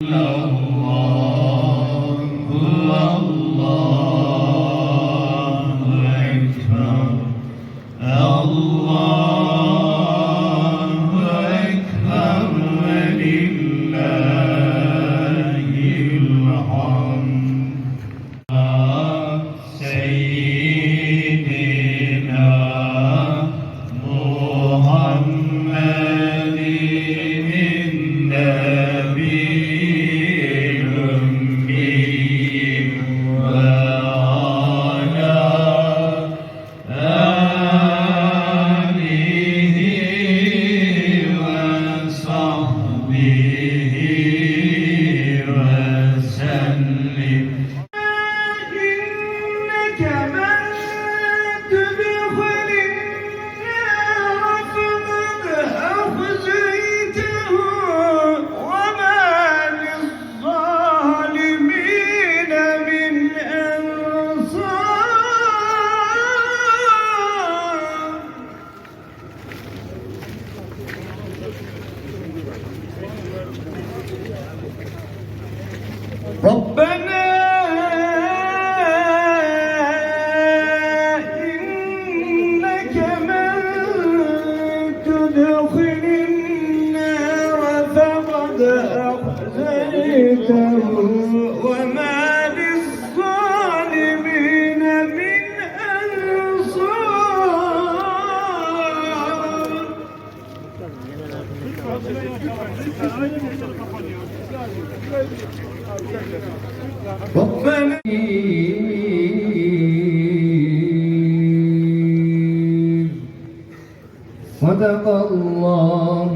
Allahumma صدق الله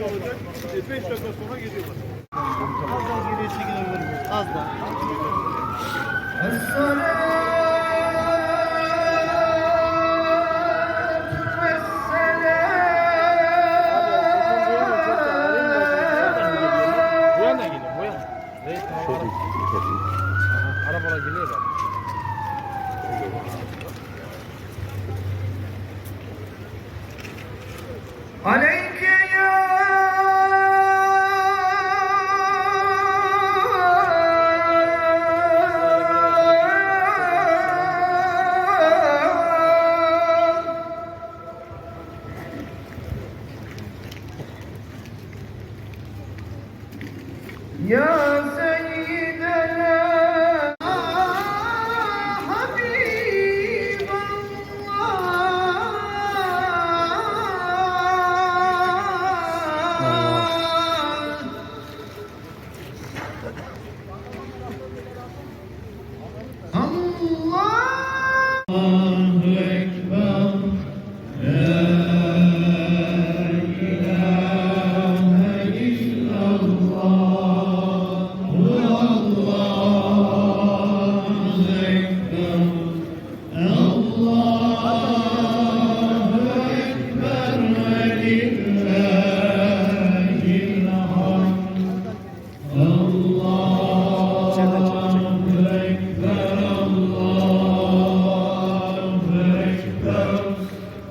şey olacak. E, 5 dakika sonra geliyorlar. Az daha geriye çekilebiliriz. Az daha. Arabalar geliyor da. Aleyh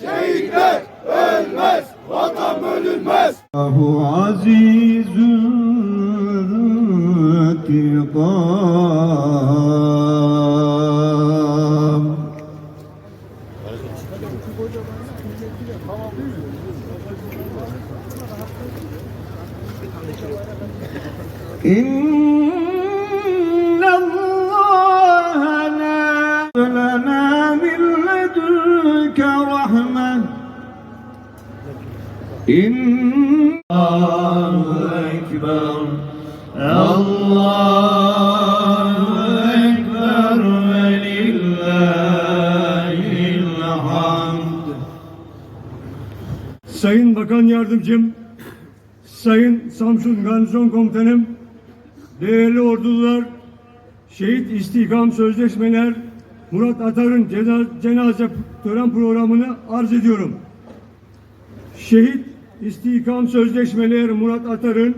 Şehitler ölmez, vatan bölünmez. Allahu azizül intikam. İnna Allahu Ekber Allahu Ekber ve lillahil hamd Sayın Bakan Yardımcım Sayın Samsun Garnizon Komutanım Değerli ordular Şehit İstikam Sözleşmeler Murat Atar'ın cenaze tören programını arz ediyorum. Şehit istikam sözleşmeleri Murat Atar'ın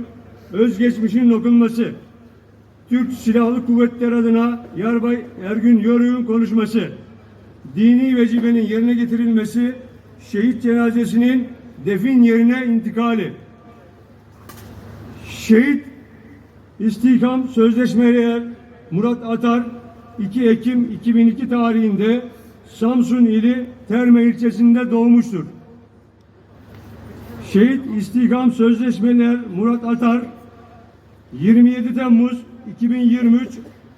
özgeçmişin okunması, Türk Silahlı Kuvvetleri adına Yarbay Ergün Yörük'ün konuşması, dini vecibenin yerine getirilmesi, şehit cenazesinin defin yerine intikali, şehit istihkam sözleşmeleri Murat Atar 2 Ekim 2002 tarihinde Samsun ili Terme ilçesinde doğmuştur. Şehit istihkam sözleşmeler Murat Atar 27 Temmuz 2023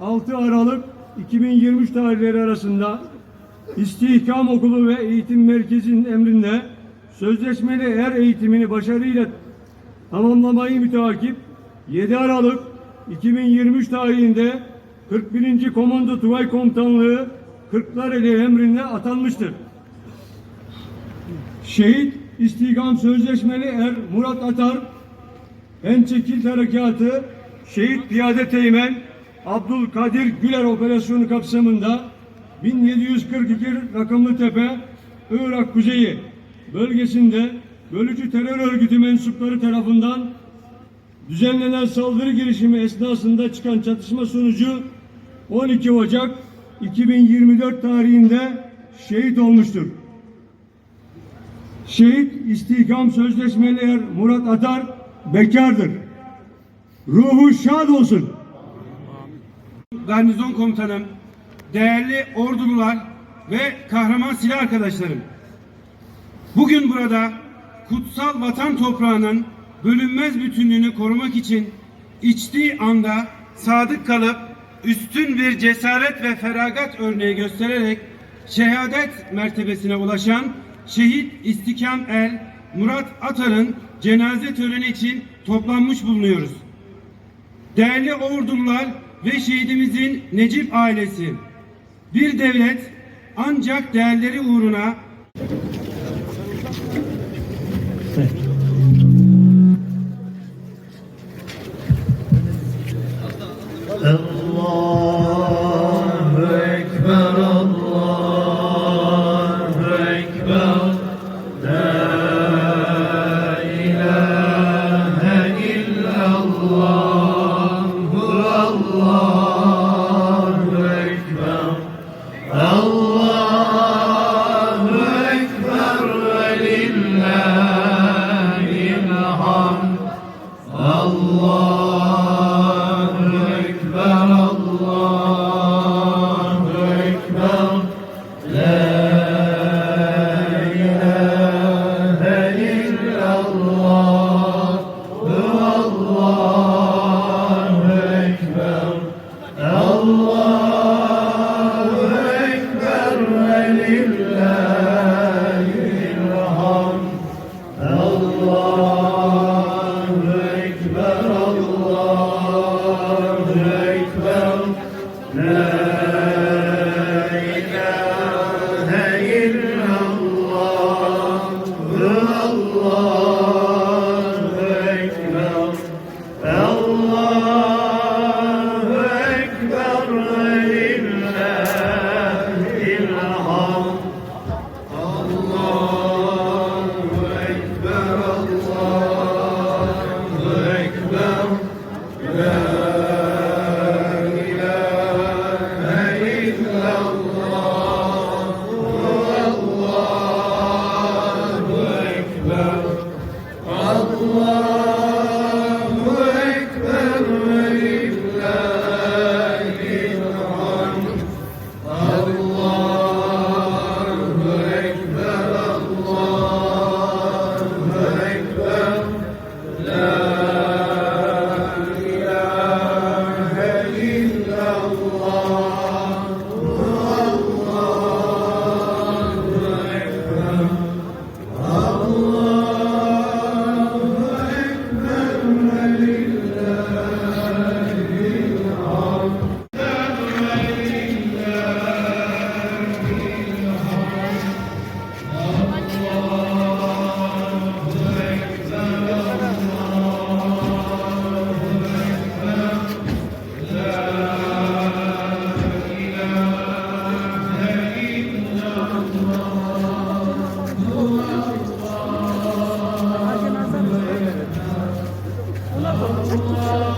6 Aralık 2023 tarihleri arasında İstihkam Okulu ve Eğitim Merkezi'nin emrinde sözleşmeli er eğitimini başarıyla tamamlamayı müteakip 7 Aralık 2023 tarihinde 41. Komando Tugay Komutanlığı Kırklareli emrinde atanmıştır. Şehit İstihkam Sözleşmeli Er Murat Atar Ençekil Harekatı Şehit Piyade Teğmen Abdülkadir Güler operasyonu kapsamında 1742 rakımlı tepe Irak Kuzeyi bölgesinde bölücü terör örgütü mensupları tarafından düzenlenen saldırı girişimi esnasında çıkan çatışma sonucu 12 Ocak 2024 tarihinde şehit olmuştur. Şehit İstihkam Sözleşmeli Er Murat Atar bekardır. Ruhu şad olsun. garnizon komutanım, değerli ordulular ve kahraman silah arkadaşlarım. Bugün burada kutsal vatan toprağının bölünmez bütünlüğünü korumak için içtiği anda sadık kalıp üstün bir cesaret ve feragat örneği göstererek şehadet mertebesine ulaşan şehit İstikam El Murat Atar'ın cenaze töreni için toplanmış bulunuyoruz. Değerli ordular ve şehidimizin Necip ailesi, bir devlet ancak değerleri uğruna 끝났어.